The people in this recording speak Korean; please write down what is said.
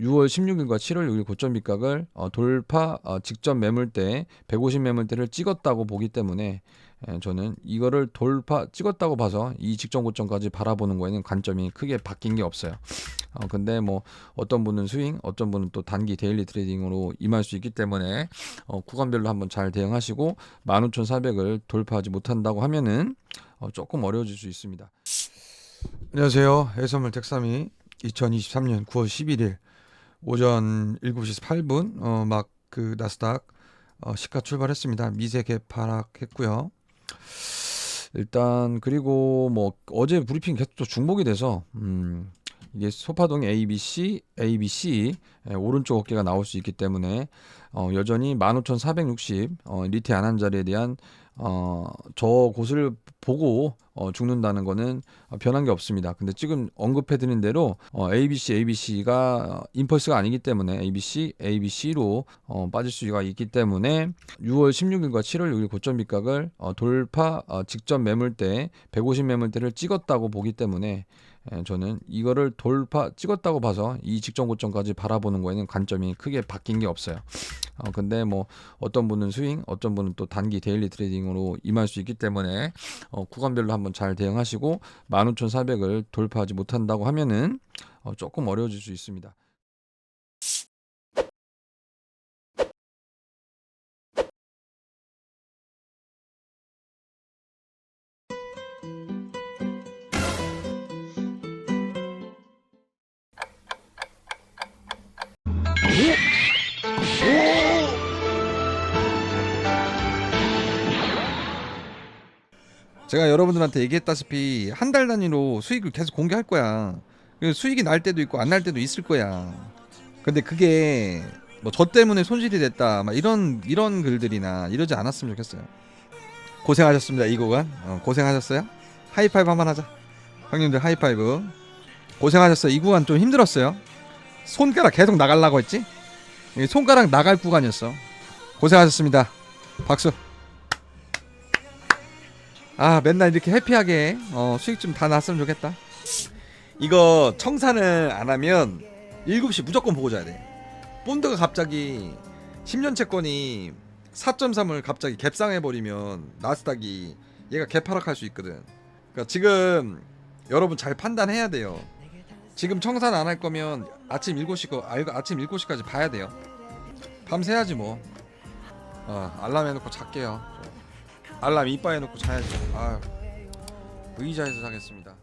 6월 16일과 7월 6일 고점 밑각을 어, 돌파 어, 직전 매물대 150 매물대를 찍었다고 보기 때문에 예, 저는 이거를 돌파 찍었다고 봐서 이 직전 고점까지 바라보는 거에는 관점이 크게 바뀐 게 없어요. 어, 근데 뭐 어떤 분은 스윙, 어떤 분은 또 단기 데일리 트레이딩으로 임할 수 있기 때문에 어, 구간별로 한번 잘 대응하시고 15,400을 돌파하지 못한다고 하면은 어, 조금 어려워질 수 있습니다. 안녕하세요. 해선물 택삼이 2023년 9월 11일 오전 7시 8분 어, 막 그 나스닥 어, 시가 출발했습니다. 미세 개파락했고요. 일단 그리고 뭐 어제 브리핑 계속 또 중복이 돼서 음, 이게 소파동 ABC, ABC 예, 오른쪽 어깨가 나올 수 있기 때문에 어, 여전히 15,460 어, 리테 안 한 자리에 대한 어, 저 곳을 보고 어, 죽는다는 거는 어, 변한 게 없습니다. 근데 지금 언급해드린 대로 어, ABC, ABC가 임펄스가 아니기 때문에 ABC, ABC로 어, 빠질 수가 있기 때문에 6월 16일과 7월 6일 고점 밑각을 어, 돌파 어, 직전 매물대 150 매물대를 찍었다고 보기 때문에 예, 저는 이거를 돌파 찍었다고 봐서 이 직전 고점까지 바라보는 거에는 관점이 크게 바뀐 게 없어요. 어, 근데 뭐 어떤 분은 스윙, 어떤 분은 또 단기 데일리 트레이딩으로 임할 수 있기 때문에 어, 구간별로 한번 잘 대응하시고 15,400을 돌파하지 못한다고 하면은 어, 조금 어려워질 수 있습니다. 제가 여러분들한테 얘기했다시피 한 달 단위로 수익을 계속 공개할 거야. 그래서 수익이 날 때도 있고 안 날 때도 있을 거야. 근데 그게 뭐 저 때문에 손실이 됐다. 막 이런 이런 글들이나 이러지 않았으면 좋겠어요. 고생하셨습니다 이 구간. 어, 고생하셨어요. 하이파이브 한번 하자. 형님들 하이파이브. 고생하셨어요. 이 구간 좀 힘들었어요. 손가락 계속 나가려고 했지? 이 손가락 나갈 구간이었어. 고생하셨습니다. 박수. 아 맨날 이렇게 해피하게 어, 수익 좀 다 났으면 좋겠다 이거 청산을 안 하면 7시 무조건 보고 자야 돼 본드가 갑자기 10년 채권이 4.3을 갑자기 갭상해버리면 나스닥이 얘가 개파락할 수 있거든 그러니까 지금 여러분 잘 판단해야 돼요 지금 청산 안 할 거면 아침 7시 거 알- 아침 7시까지 봐야 돼요 밤새야지 뭐 어, 알람 해놓고 잘게요 알람 이빨 해놓고 자야지. 아 의자에서 자겠습니다.